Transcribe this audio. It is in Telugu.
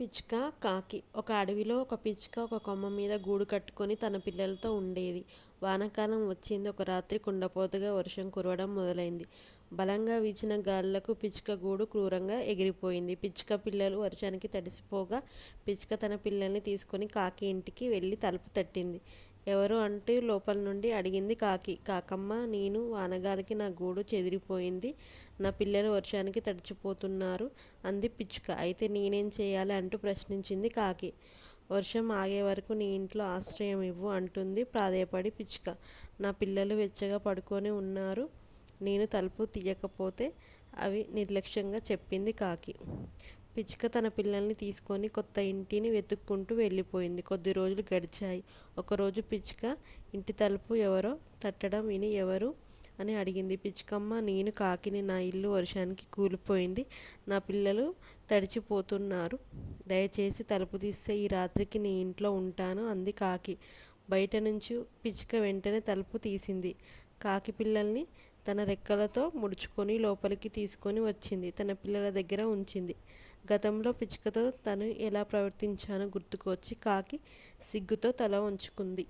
పిచ్చుక కాకి. ఒక అడవిలో ఒక పిచ్చుక ఒక కొమ్మ మీద గూడు కట్టుకొని తన పిల్లలతో ఉండేది. వానాకాలం వచ్చింది. ఒక రాత్రి కుండపోతగా వర్షం కురవడం మొదలైంది. బలంగా వీచిన గాలులకు పిచ్చుక గూడు క్రూరంగా ఎగిరిపోయింది. పిచ్చుక పిల్లలు వర్షానికి తడిసిపోగా పిచ్చుక తన పిల్లల్ని తీసుకొని కాకి ఇంటికి వెళ్ళి తలుపు తట్టింది. ఎవరు అంటూ లోపల నుండి అడిగింది కాకి. కాకమ్మ నేను వానగాలికి నా గూడు చెదిరిపోయింది. నా పిల్లలు వర్షానికి తడిచిపోతున్నారు అంది పిచ్చుక. అయితే నేనేం చేయాలి? అంటూ ప్రశ్నించింది కాకి. వర్షం ఆగే వరకు నీ ఇంట్లో ఆశ్రయం ఇవ్వు అంటుంది ప్రాధేయపడి పిచ్చుక. నా పిల్లలు వెచ్చగా పడుకొని ఉన్నారు. నేను తలుపు తీయకపోతే అవి నిర్లక్ష్యంగా చెప్పింది కాకి. పిచ్చుక తన పిల్లల్ని తీసుకొని కొత్త ఇంటిని వెతుక్కుంటూ వెళ్ళిపోయింది. కొద్ది రోజులు గడిచాయి. ఒకరోజు పిచ్చుక ఇంటి తలుపు ఎవరో తట్టడం విని ఎవరు అని అడిగింది. పిచ్చుకమ్మ నేను కాకిని నా ఇల్లు వర్షానికి కూలిపోయింది. నా పిల్లలు తడిచిపోతున్నారు. దయచేసి తలుపు తీస్తే ఈ రాత్రికి నీ ఇంట్లో ఉంటాను అంది కాకి. బయట నుంచి పిచ్చుక వెంటనే తలుపు తీసింది. కాకి పిల్లల్ని తన రెక్కలతో ముడుచుకొని లోపలికి తీసుకొని వచ్చింది. తన పిల్లల దగ్గర ఉంచింది. గతంలో పిచ్చుకతో తను ఎలా ప్రవర్తించానో గుర్తుకొచ్చి కాకి సిగ్గుతో తల వంచుకుంది.